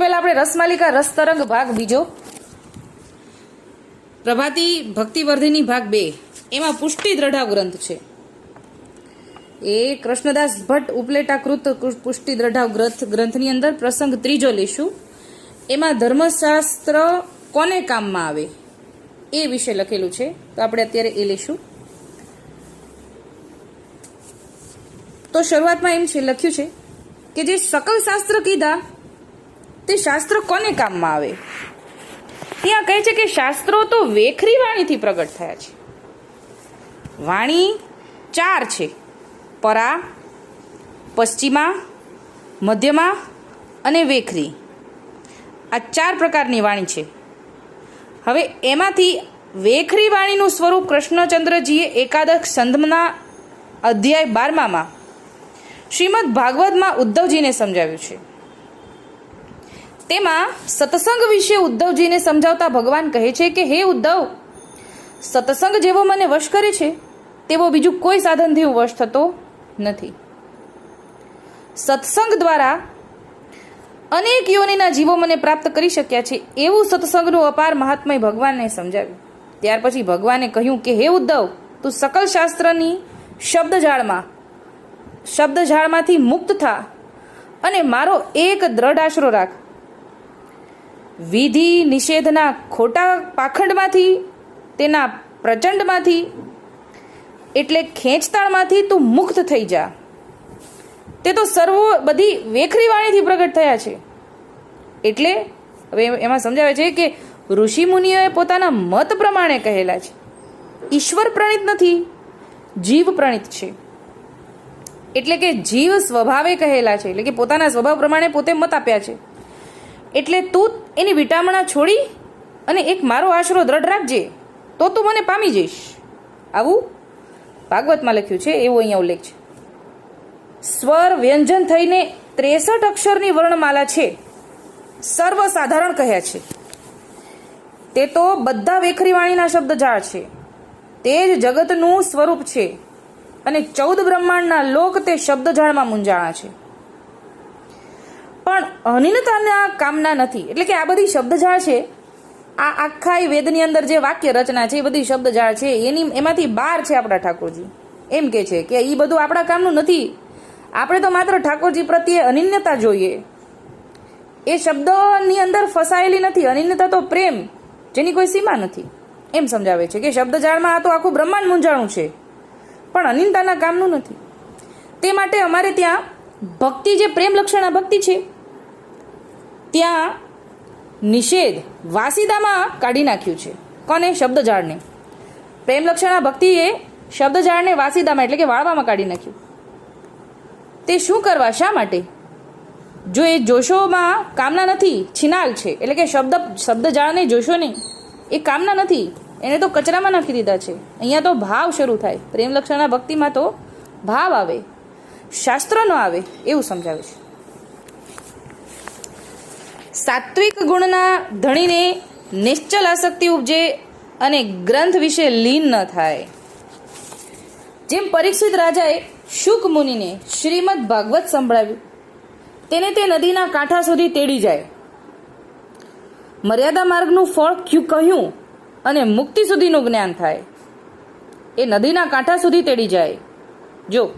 પહેલા આપણે રસમાલિકા રસ તરંગ ભાગ બીજો. પ્રભાતી ભક્તિવર્ધિની ભાગ બે. એમાં પુષ્ટિ દ્રઢાવ ગ્રંથ છે. એ કૃષ્ણદાસ ભટ્ટ ઉપલેટાકૃત પુષ્ટિ દ્રઢાવ ગ્રંથ ગ્રંથની અંદર પ્રસંગ ત્રીજો લઈશું એમાં ધર્મશાસ્ત્ર કોને કામમાં આવે? એ વિશે લખેલું છે. તો આપણે અત્યારે એ લઈશું તો શરૂઆતમાં એમ છે લખ્યું છે કે જે સકલ શાસ્ત્ર કીધા તે શાસ્ત્ર કોને કામમાં આવે? ત્યાં કહે છે કે શાસ્ત્રો તો વેખરી વાણીથી પ્રગટ થયા છે. વાણી ચાર છે. પરા, પશ્ચિમા, મધ્યમાં અને વેખરી. આ ચાર પ્રકારની વાણી છે. હવે એમાંથી વેખરી વાણીનું સ્વરૂપ કૃષ્ણચંદ્રજીએ એકાદશ સંધમના અધ્યાય બારમામાં શ્રીમદ ભાગવતમાં ઉદ્ધવજીને સમજાવ્યું છે. તેમાં સત્સંગ વિશે ઉદ્ધવજીને સમજાવતા ભગવાન કહે છે કે, હે ઉદ્ધવ, સત્સંગ જેવો મને વશ કરે છે, તેવો બીજું કોઈ સાધનથી હું વશ થતો નથી. સત્સંગ દ્વારા અનેક યોનિના જીવો મને પ્રાપ્ત કરી શક્યા છે, એવું સત્સંગનું અપાર મહાત્મય ભગવાનને સમજાવ્યું. ત્યાર પછી ભગવાને કહ્યું કે, હે ઉદ્ધવ, તું સકલ શાસ્ત્રની શબ્દજાળમાં, શબ્દજાળમાંથી મુક્ત થા અને મારો એક દ્રઢ આશરો રાખ. વિધિ નિષેધના ખોટા પાખંડમાંથી, તેના પ્રચંડમાંથી, એટલે ખેંચતાણમાંથી તું મુક્ત થઈ જા. તે તો સર્વો બધી વેખરી વાણીથી પ્રગટ થયા છે. એટલે હવે એમાં સમજાવે છે કે ઋષિ મુનિઓએ પોતાના મત પ્રમાણે કહેલા છે. ઈશ્વર પ્રણિત નથી, જીવ પ્રણિત છે. એટલે કે જીવ સ્વભાવે કહેલા છે. એટલે કે પોતાના સ્વભાવ પ્રમાણે પોતે મત આપ્યા છે. એટલે તું એની વિટામણા છોડી અને એક મારો આશરો દ્રઢ રાખજે, તો તું મને પામી જઈશ. આવું ભાગવતમાં લખ્યું છે, એવો અહીંયા ઉલ્લેખ છે. સ્વર વ્યંજન થઈને ત્રેસઠ અક્ષરની વર્ણમાલા છે, સર્વસાધારણ કહ્યા છે. તે તો બધા વેખરી વાણીના શબ્દ જાળ છે. તે જ જગતનું સ્વરૂપ છે અને ચૌદ બ્રહ્માંડના લોક તે શબ્દજાળમાં મૂંઝાણા છે. પણ અનિનતાના કામના નથી. એટલે કે આ બધી શબ્દજાળ છે, આ આખા વેદની અંદર જે વાક્ય રચના છે, એ બધી શબ્દજાળ છે, એની એમાંથી બાર છે આપણા ઠાકોરજી. એમ કે છે કે એ બધું આપણા કામનું નથી. આપણે તો માત્ર ઠાકોરજી પ્રત્યે અનિન્યતા જોઈએ. એ શબ્દની અંદર ફસાયેલી નથી. અનિન્યતા તો પ્રેમ, જેની કોઈ સીમા નથી. એમ સમજાવે છે કે શબ્દજાળમાં આ તો આખું બ્રહ્માંડ મૂંઝાણું છે. પણ અનિંતાના કામનું નથી. તે માટે અમારે ત્યાં ભક્તિ જે પ્રેમ લક્ષણા ભક્તિ છે, ત્યાં નિષેધ વાસીદામાં કાઢી નાખ્યું છે. કોને? શબ્દજાળને. પ્રેમ લક્ષણા ભક્તિએ શબ્દજાળને વાસીદામાં એટલે કે વાળવામાં કાઢી નાખ્યું. તે શું કરવા? શા માટે? જો એ જોશોમાં કામના નથી, છિનાલ છે, એટલે કે શબ્દ, શબ્દજાળને જોશો નહીં, એ કામના નથી, એને તો કચરામાં નાખી દીધા છે. અહીંયા તો ભાવ શરૂ થાય. પ્રેમ લક્ષણના ભક્તિમાં તો ભાવ આવે. શાસ્ત્ર ન આવે એવું સમજાવે છે. સાત્વિક ગુણના ધણીને નિશ્ચલ આસક્તિ ઉપજે અને ગ્રંથ વિશે લીન ન થાય. જેમ પરીક્ષિત રાજાએ શુક મુનિને શ્રીમદ ભાગવત સંભળાવ્યું, તેને તે નદીના કાંઠા સુધી તેડી જાય. મર્યાદા માર્ગનું ફળ ક્યુ, કહ્યું અને મુક્તિ સુધીનું જ્ઞાન થાય. એ નદીના કાંઠા સુધી તેડી જાય. જો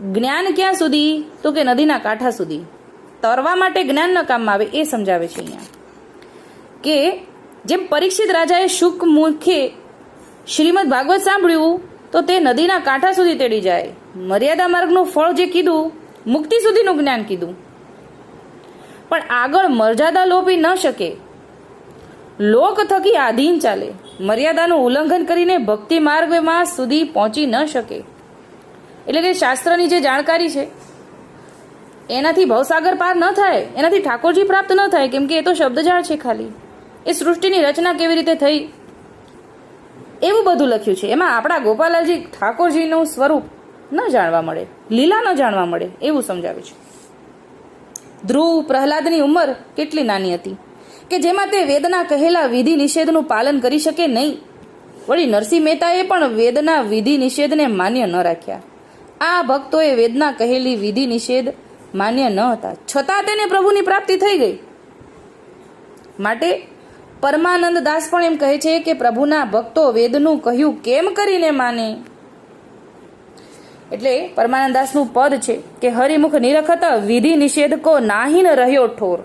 જ્ઞાન ક્યાં સુધી? તો કે નદીના કાંઠા સુધી. તરવા માટે જ્ઞાન ન કામમાં આવે એ સમજાવે છે અહીંયા. કે જેમ પરીક્ષિત રાજાએ શુક મુખે શ્રીમદ ભાગવત સાંભળ્યું, તો તે નદીના કાંઠા સુધી તેડી જાય. મર્યાદા માર્ગનું ફળ જે કીધું, મુક્તિ સુધીનું જ્ઞાન કીધું. પણ આગળ મર્યાદા લોપી ન શકે. લોક થકી આધીન ચાલે. મર્યાદાનું ઉલ્લંઘન કરીને ભક્તિ માર્ગમાં સુધી પહોંચી ન શકે. એટલે કે શાસ્ત્રની જે જાણકારી છે, એનાથી ભવસાગર પાર ન થાય, એનાથી ઠાકોરજી પ્રાપ્ત ન થાય, કેમ કે એ તો શબ્દજાળ છે ખાલી. એ સૃષ્ટિની રચના કેવી રીતે થઈ, એવું બધું લખ્યું છે. એમાં આપણા ગોપાલાલજી ઠાકોરજીનું સ્વરૂપ ન જાણવા મળે, લીલા ન જાણવા મળે, એવું સમજાવે છે. ધ્રુવ પ્રહલાદની ઉંમર કેટલી નાની હતી, કે જેમાં તે વેદના કહેલા વિધિ નિષેધનું પાલન કરી શકે નહીં. વળી નરસિંહ મહેતાએ પણ વેદના વિધિ નિષેધને માન્ય ન રાખ્યા. આ ભક્તોએ વેદના કહેલી વિધિ નિષેધ માન્ય ન હતા. છતાં તેને પ્રભુની પ્રાપ્તિ થઈ ગઈ. માટે પરમાનંદ દાસ પણ એમ કહે છે કે પ્રભુના ભક્તો વેદનું કહ્યું કેમ કરીને માને? એટલે પરમાનંદ દાસનું પદ છે કે હરિમુખ નિરખત વિધિ નિષેધકો નાહી ન રહ્યો ઠોર.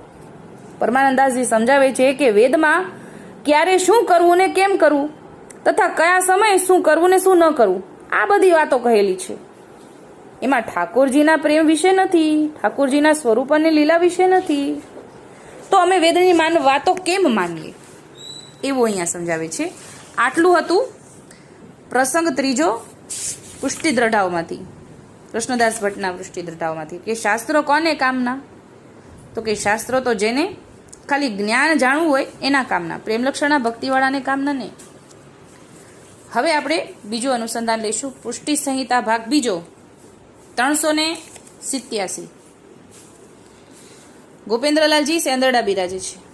પરમાનંદ દાસજી સમજાવે છે કે વેદમાં ક્યારે શું કરવું ને કેમ કરવું, તથા કયા સમયે શું કરવું ને શું ન કરવું, આ બધી વાતો કહેલી છે. એમાં ઠાકોરજીના પ્રેમ વિશે નથી, ઠાકોરજીના સ્વરૂપ અને લીલા વિશે નથી. તો અમે વેદની માન વાતો કેમ માનીએ? એવું અહીંયા સમજાવે છે. આટલું હતું પ્રસંગ ત્રીજો પુષ્ટિ દ્રઢાવમાંથી કૃષ્ણદાસ ભટ્ટના પુષ્ટિ દ્રઢાવમાંથી કે શાસ્ત્રો કોને કામના? તો કે શાસ્ત્રો તો જેને ખાલી જ્ઞાન જાણવું હોય એના કામના. પ્રેમલક્ષણના ભક્તિવાળાને કામના નહીં હવે આપણે બીજું અનુસંધાન લઈશું. પુષ્ટિ સંહિતા ભાગ બીજો. ત્રણસો ને સિત્યાસી. ગોપેન્દ્રલાલજી સેંદરડા બિરાજે છે.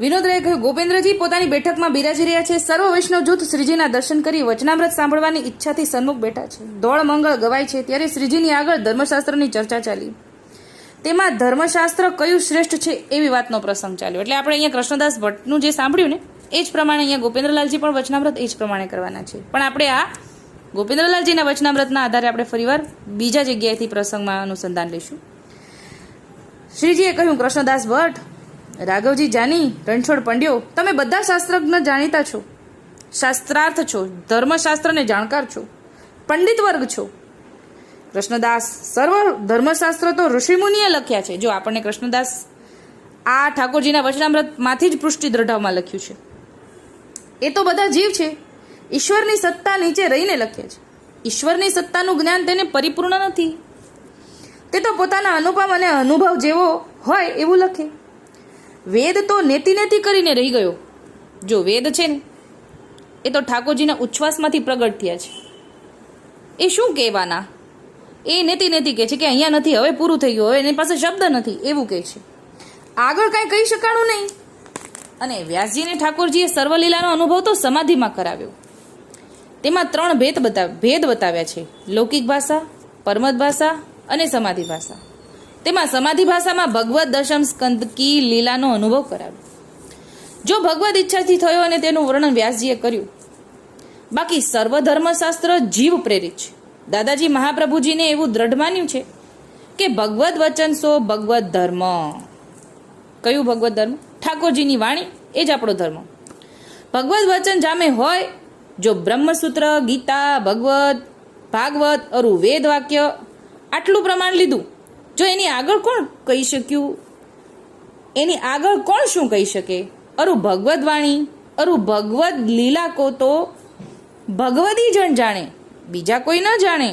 વિનોદરાએ કહ્યું ગોપેન્દ્રજી પોતાની બેઠકમાં બિરાજી રહ્યા છે. સર્વ વૈષ્ણવ જૂથ શ્રીજીના દર્શન કરી વચનામૃત સાંભળવાની ઈચ્છાથી સન્મુખ બેઠા છે. દોળ મંગળ ગવાય છે. ત્યારે શ્રીજીની આગળ ધર્મશાસ્ત્રની ચર્ચા ચાલી. તેમાં ધર્મશાસ્ત્ર કયું શ્રેષ્ઠ છે એવી વાતનો પ્રસંગ ચાલ્યો. એટલે આપણે અહીંયા કૃષ્ણદાસ ભટ્ટનું જે સાંભળ્યું ને, એ જ પ્રમાણે અહીંયા ગોપેન્દ્રલાલજી પણ વચનામૃત એ જ પ્રમાણે કરવાના છે. પણ આપણે આ ગોપેન્દ્રલાલજીના વચનામૃતના આધારે આપણે ફરીવાર બીજા જગ્યાએથી પ્રસંગમાં અનુસંધાન લઈશું. શ્રીજીએ કહ્યું, કૃષ્ણદાસ ભટ્ટ, રાઘવજી જાની, રણછોડ પંડ્યો, તમે બધા શાસ્ત્રજ્ઞ જાણીતા છો. શાસ્ત્રાર્થ છો, ધર્મશાસ્ત્રને જાણકાર છો, પંડિત વર્ગ છો. કૃષ્ણદાસ સર્વ ધર્મશાસ્ત્ર તો ઋષિમુનિએ લખ્યા છે. જો આપણને કૃષ્ણદાસ આ ઠાકોરજીના વચનામૃતમાંથી જ પૃષ્ટિ દ્રઢાવમાં લખ્યું છે. એ તો બધા જીવ છે. ઈશ્વરની સત્તા નીચે રહીને લખે છે. ઈશ્વરની સત્તાનું જ્ઞાન તેને પરિપૂર્ણ નથી. તે તો પોતાના અનુપમ અને અનુભવ જેવો હોય એવું લખે. વેદ તો નેતિ નેતિ કરીને રહી ગયો. જો વેદ છે ને, એ તો ઠાકોરજીના ઉચ્છ્વાસમાંથી પ્રગટ થયા છે. એ શું કહેવાના? એ નેતિ નેતિ કહે છે કે અહીંયા નથી, હવે પૂરું થઈ ગયું, હવે એની પાસે શબ્દ નથી, એવું કહે છે. આગળ કાંઈ કહી શકાણું નહીં. અને વ્યાસજીને ઠાકોરજીએ સર્વલીલાનો અનુભવ તો સમાધિમાં કરાવ્યો. તેમાં ત્રણ ભેદ બતાવ ભેદ બતાવ્યા છે. લૌકિક ભાષા પરમત ભાષા અને સમાધિ ભાષા. તેમાં સમાધિ ભાષામાં ભગવત દશમ સ્કંદ કી, લીલાનો અનુભવ કરાવ્યો. જો ભગવદ ઈચ્છાથી થયો અને તેનું વર્ણન વ્યાસજીએ કર્યું, બાકી સર્વ ધર્મશાસ્ત્ર જીવ પ્રેરિત છે. દાદાજી મહાપ્રભુજીને એવું દ્રઢ માન્યું છે કે ભગવદ વચન સો ભગવદ્ ધર્મ. કયું ભગવદ ધર્મ? ઠાકોરજીની વાણી એ જ આપણો ધર્મ. ભગવદ વચન જામે હોય જો બ્રહ્મસૂત્ર, ગીતા, ભગવદ, ભાગવત અરુ વેદ વાક્ય આટલું પ્રમાણ લીધું, જો એની આગળ કોણ કહી શક્યું? એની આગળ કોણ શું કહી શકે? અરુ ભગવદ વાણી, અરુ ભગવદ લીલા કો તો ભગવદી જણ જાણે, બીજા કોઈ ન જાણે,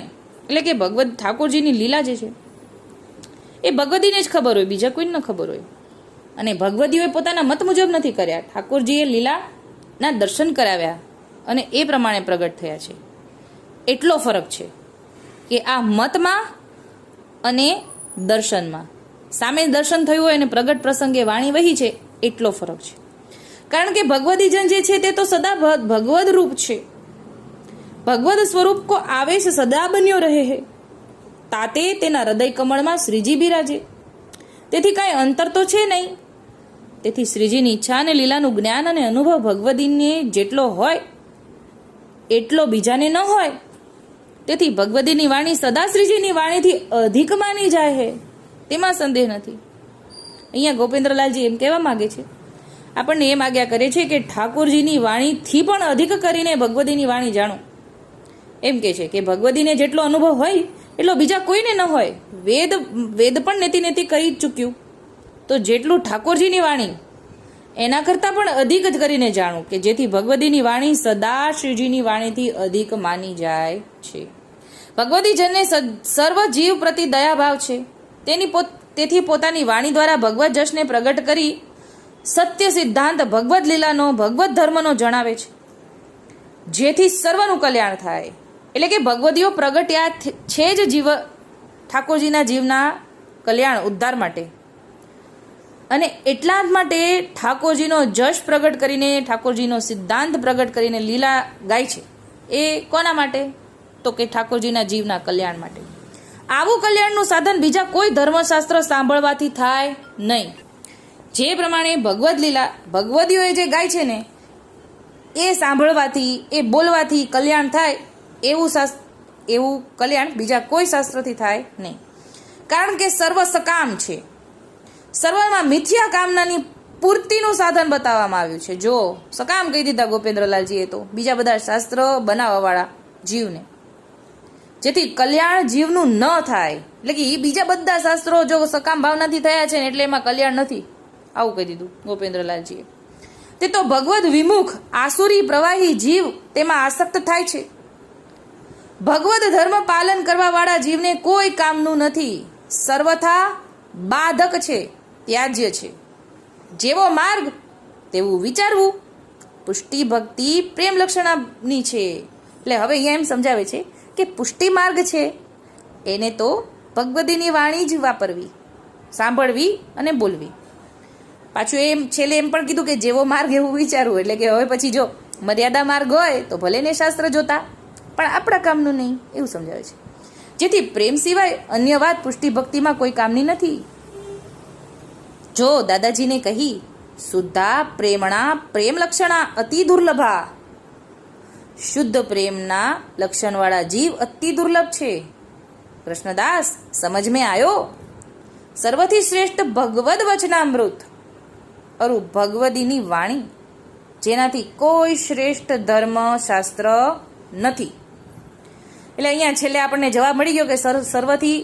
એટલે કે ભગવદ ઠાકોરજીની લીલા જે છે, એ ભગવદીને જ ખબર હોય, બીજા કોઈને ન ખબર હોય. અને ભગવદીઓએ પોતાના મત મુજબ નથી કર્યા. ઠાકોરજીએ લીલાના દર્શન કરાવ્યા. અને એ પ્રમાણે પ્રગટ થયા છે. એટલો ફરક છે કે આ મતમાં અને દર્શનમાં. સામે દર્શન થયું હોય અને પ્રગટ પ્રસંગે વાણી વહી છે, એટલો ફરક છે. કારણ કે ભગવદીજન જે છે તે તો સદા ભગવદ રૂપ છે. ભગવદ સ્વરૂપ કો આવેશ સદા બન્યો રહે હે. તાતે તેના હૃદય કમળમાં શ્રીજી બિરાજે. તેથી કાંઈ અંતર તો છે નહીં. તેથી શ્રીજીની ઈચ્છા અને લીલાનું જ્ઞાન અને અનુભવ ભગવદીને જેટલો હોય એટલો બીજાને ન હોય. તેથી ભગવદીની વાણી સદા શ્રીજીની વાણીથી અધિક માની જાય છે. તેમાં સંદેહ નથી. અહીંયા ગોપેન્દ્રલાલજી એમ કહેવા માગે છે. આપણને એમ આજ્ઞા કરે છે કે ઠાકોરજીની વાણીથી પણ અધિક કરીને ભગવદીની વાણી જાણો. એમ કે છે કે ભગવદીને જેટલો અનુભવ હોય, એટલો બીજા કોઈને ન હોય. વેદ વેદ પણ નેતિ નેતિ જ ચૂક્યું. તો જેટલું ઠાકોરજીની વાણી એના કરતાં પણ અધિક જ કરીને જાણું કે જેથી ભગવદીની વાણી સદા શ્રીજીની વાણીથી અધિક માની જાય છે. ભગવદીજનને સર્વ જીવ પ્રતિ દયાભાવ છે. તેની પોત, તેથી પોતાની વાણી દ્વારા ભગવત જશને પ્રગટ કરી સત્ય સિદ્ધાંત ભગવદ લીલાનો, ભગવત ધર્મનો જણાવે છે. જેથી સર્વનું કલ્યાણ થાય. એટલે કે ભગવદીઓ પ્રગટ્યા છે જ જીવ, ઠાકોરજીના જીવના કલ્યાણ ઉદ્ધાર માટે. અને એટલા જ માટે ઠાકોરજીનો જશ પ્રગટ કરીને, ઠાકોરજીનો સિદ્ધાંત પ્રગટ કરીને લીલા ગાય છે. એ કોના માટે? તો કે ઠાકોરજીના જીવના કલ્યાણ માટે. આવું કલ્યાણનું સાધન બીજા કોઈ ધર્મશાસ્ત્ર સાંભળવાથી થાય નહીં. જે પ્રમાણે ભગવદ લીલા, ભગવદીઓએ જે ગાય છે ને, એ સાંભળવાથી, એ બોલવાથી કલ્યાણ થાય એવું શાસ્ત્ર, એવું કલ્યાણ બીજા કોઈ શાસ્ત્રથી થાય નહીં. કારણ કે સર્વ સકામ છે. સર્વમાં મિથ્યા કામનાની પૂર્તિનું સાધન બતાવવામાં આવ્યું છે. જો સકામ કહી દીધા ગોપેન્દ્રલાલજીએ તો, બીજા બધા શાસ્ત્ર બનાવવાવાળા જીવને. જેથી કલ્યાણ જીવનું ન થાય. એટલે કે એ બીજા બધા શાસ્ત્રો જો સકામ ભાવનાથી થયા છે ને એટલે એમાં કલ્યાણ નથી. આવું કહી દીધું ગોપેન્દ્રલાલજીએ. તે તો ભગવદ વિમુખ, આસુરી પ્રવાહી જીવ તેમાં આસક્ત થાય છે. ભગવદ ધર્મ પાલન કરવાવાળા જીવને કોઈ કામનું નથી. સર્વથા બાધક છે. ત્યાજ્ય છે. જેવો માર્ગ, તેવું વિચારવું. પુષ્ટિ ભક્તિ પ્રેમ લક્ષણાની છે. એટલે હવે અહીંયા એમ સમજાવે છે કે પુષ્ટિ માર્ગ છે. એને તો ભગવદીની વાણી જ વાપરવી, સાંભળવી અને બોલવી. પાછું એમ, છેલ્લે એમ પણ કીધું કે જેવો માર્ગ એવું વિચારવું. એટલે કે હવે પછી જો મર્યાદા માર્ગ હોય તો ભલે ને શાસ્ત્ર જોતા, પણ આપણા કામનું નહીં, એવું સમજાવે છે. જેથી પ્રેમ સિવાય અન્ય વાત પુષ્ટિ ભક્તિમાં કોઈ કામની નથી. જો દાદાજીને કહી શુદ્ધા પ્રેમણા પ્રેમલક્ષણા અતિ દુર્લભા. શુદ્ધ પ્રેમના લક્ષણવાળા જીવ અતિ દુર્લભ છે. કૃષ્ણદાસ, સમજ મેં આવ્યો સર્વથી શ્રેષ્ઠ ભગવદ વચનામૃત. અરુ ભગવદીની વાણી? જેનાથી કોઈ શ્રેષ્ઠ ધર્મ શાસ્ત્ર નથી. એટલે અહીંયા છેલ્લે આપણને જવાબ મળી ગયો કે સર્વ સર્વથી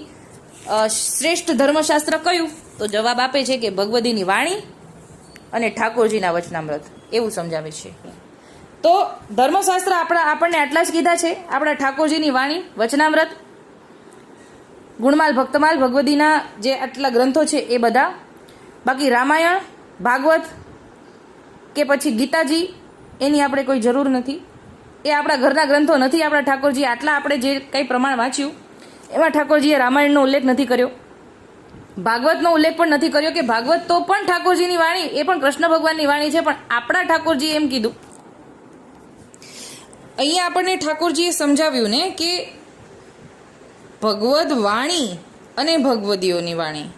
શ્રેષ્ઠ ધર્મશાસ્ત્ર કયું? તો જવાબ આપે છે કે ભગવદીની વાણી અને ઠાકોરજીના વચનામૃત. એવું સમજાવે છે. તો ધર્મશાસ્ત્ર આપણા આપણને આટલા જ કીધા છે. આપણા ઠાકોરજીની વાણી, વચનામૃત, ગુણમાલ, ભક્તમાલ, ભગવદીના જે આટલા ગ્રંથો છે એ બધા. બાકી રામાયણ, ભાગવત કે પછી ગીતાજી, એની આપણે કોઈ જરૂર નથી. એ આપણા ઘરના ગ્રંથો નથી. આપણા ઠાકોરજી આટલા આપણે જે કંઈ પ્રમાણ વાંચ્યું, એમાં ઠાકોરજીએ રામાયણનો ઉલ્લેખ નથી કર્યો. ભાગવતનો ઉલ્લેખ પણ નથી કર્યો કે ભાગવત તો પણ ઠાકોરજીની વાણી, એ પણ કૃષ્ણ ભગવાનની વાણી છે, પણ આપણા ઠાકોરજી એમ કીધું. અહીંયા આપણને ઠાકોરજીએ સમજાવ્યું ને કે ભગવદ વાણી અને ભગવદીઓની વાણી.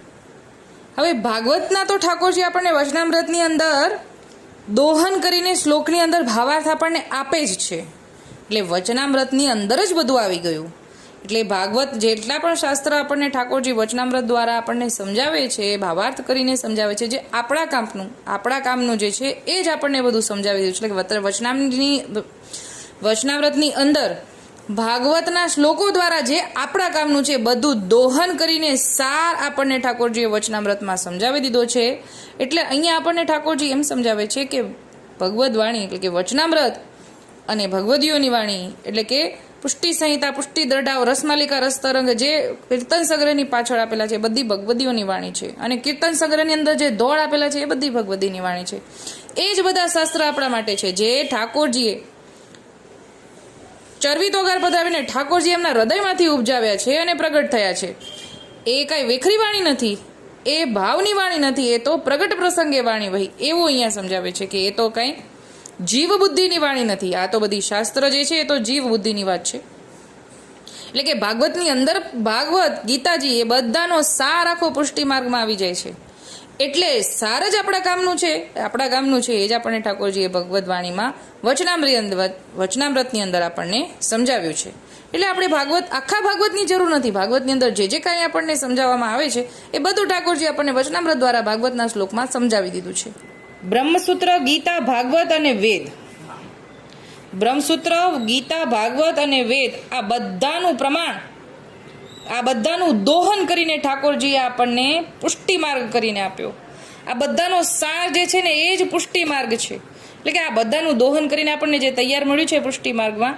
હવે ભાગવતના તો ઠાકોરજી આપણને વચનામૃતની અંદર દોહન કરીને શ્લોકની અંદર ભાવાર્થ આપણને આપે જ છે. એટલે વચનામૃતની અંદર જ બધું આવી ગયું. એટલે ભાગવત જેટલા પણ શાસ્ત્ર આપણને ઠાકોરજી વચનામૃત દ્વારા આપણને સમજાવે છે, ભાવાર્થ કરીને સમજાવે છે, જે આપણા કામનું આપણા કામનું જે છે, એ જ આપણને બધું સમજાવી દીધું છે. એટલે વચનામની વચનાવ્રતની અંદર ભાગવતના શ્લોકો દ્વારા જે આપણા કામનું છે, બધું દોહન કરીને સાર આપણને ઠાકોરજીએ વચનામ્રતમાં સમજાવી દીધો છે. એટલે અહીંયા આપણને ઠાકોરજી એમ સમજાવે છે કે ભગવદ વાણી, એટલે કે વચનામ્રત અને ભગવદીઓની વાણી, એટલે કે પુષ્ટિ સંહિતા, પુષ્ટિ દરડાવ રસમાલિકા રસતરંગ જે કીર્તન સંગ્રહની પાછળ આપેલા છે બધી ભગવદીઓની વાણી છે. અને કીર્તન સંગ્રહની અંદર જે દોડ આપેલા છે, એ બધી ભગવદીની વાણી છે. એ જ બધા શાસ્ત્ર આપણા માટે છે. જે ઠાકોરજીએ ચરબી તોગાર પધાવીને ઠાકોરજી એમના હૃદયમાંથી ઉપજાવ્યા છે અને પ્રગટ થયા છે. એ કાંઈ વેખરી વાણી નથી, એ ભાવની વાણી નથી, એ તો પ્રગટ પ્રસંગે વાણી વહી. એવું અહીંયા સમજાવે છે કે એ તો કાંઈ જીવ બુદ્ધિની વાણી નથી. આ તો બધી શાસ્ત્ર જે છે એ તો જીવ બુદ્ધિની વાત છે. એટલે કે ભાગવતની અંદર ભાગવત, ગીતાજી એ બધાનો સાર આખો પુષ્ટિ માર્ગમાં આવી જાય છે. એટલે સાર જ આપણા કામનું છે. આપણા કામનું છે એ જ આપણને ઠાકોરજીએ ભગવદ્ વાણીમાં વચનામૃત અંદર વચનામૃતની અંદર આપણને સમજાવ્યું છે. એટલે આપણે ભાગવત, આખા ભાગવતની જરૂર નથી. ભાગવતની અંદર જે જે કાંઈ આપણને સમજાવવામાં આવે છે, એ બધું ઠાકોરજી આપણને વચનામૃત દ્વારા ભાગવતના શ્લોકમાં સમજાવી દીધું છે. બ્રહ્મસૂત્ર, ગીતા, ભાગવત અને વેદ. બ્રહ્મસૂત્ર, ગીતા, ભાગવત અને વેદ આ બધાનું પ્રમાણ, આ બધાનું દોહન કરીને ઠાકોરજીએ આપણને પુષ્ટિ માર્ગ કરીને આપ્યો. આ બધાનો સાર જે છે ને, એ જ પુષ્ટિ માર્ગ છે. એટલે કે આ બધાનું દોહન કરીને આપણને જે તૈયાર મળ્યું છે પુષ્ટિ માર્ગમાં,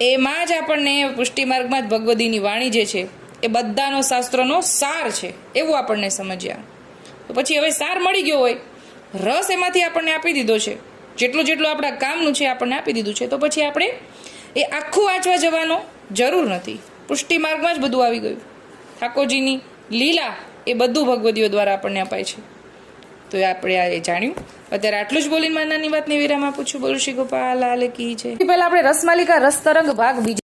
એમાં જ આપણને પુષ્ટિ માર્ગમાં જ ભગવદીની વાણી જે છે, એ બધાનો શાસ્ત્રોનો સાર છે. એવું આપણને સમજ્યા. તો પછી હવે સાર મળી ગયો હોય રસ એમાંથી આપણને આપી દીધો છે. જેટલું જેટલું આપણા કામનું છે આપણને આપી દીધું છે. તો પછી આપણે એ આખું વાંચવા જવાનો જરૂર નથી. પુષ્ટિ માર્ગમાં જ બધું આવી ગયું. ઠાકોરજીની લીલા એ બધું ભગવદીઓ દ્વારા આપણને અપાય છે. તો એ આપણે આ જાણ્યું. અત્યારે આટલું જ બોલીને નાની વાતની વિરામ આપું છું. બોલું શ્રી ગોપાલ લાલ કી છે પહેલા આપણે રસમાલિકા રસ તરંગ ભાગ બીજો